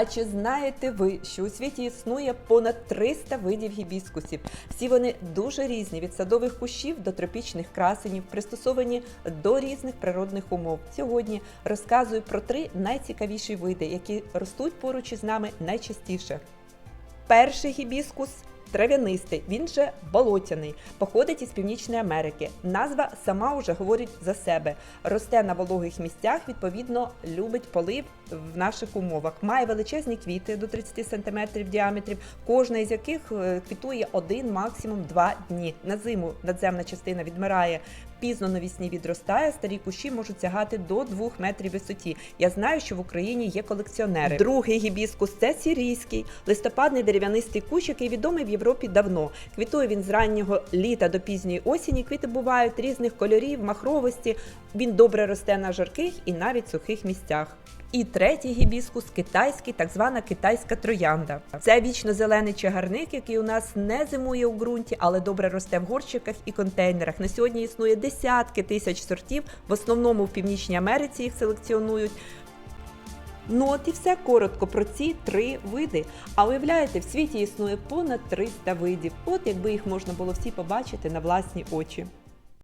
А чи знаєте ви, що у світі існує понад 300 видів гібіскусів? Всі вони дуже різні від садових кущів до тропічних красенів, пристосовані до різних природних умов. Сьогодні розказую про три найцікавіші види, які ростуть поруч із нами найчастіше. Перший гібіскус трав'янистий, він же болотяний, походить із Північної Америки. Назва сама уже говорить за себе. Росте на вологих місцях, відповідно, любить полив в наших умовах. Має величезні квіти до 30 см діаметрів, кожна із яких е, квітує один, максимум два дні. На зиму надземна частина відмирає. Пізно навісні відростає, старі кущі можуть сягати до 2 метрів висоті. Я знаю, що в Україні є колекціонери. Другий гібіскус це сірійський, листопадний дерев'янистий кущ, який відомий в Європі давно. Квітує він з раннього літа до пізньої осені. Квіти бувають різних кольорів, махровості. Він добре росте на жарких і навіть сухих місцях. І третій гібіскус китайський, так звана китайська троянда. Це вічно-зелений чагарник, який у нас не зимує у ґрунті, але добре росте в горщиках і контейнерах. На сьогодні існує десятки тисяч сортів. В основному в Північній Америці їх селекціонують. Ну от і все коротко про ці три види. А уявляєте, в світі існує понад 300 видів. От якби їх можна було всі побачити на власні очі.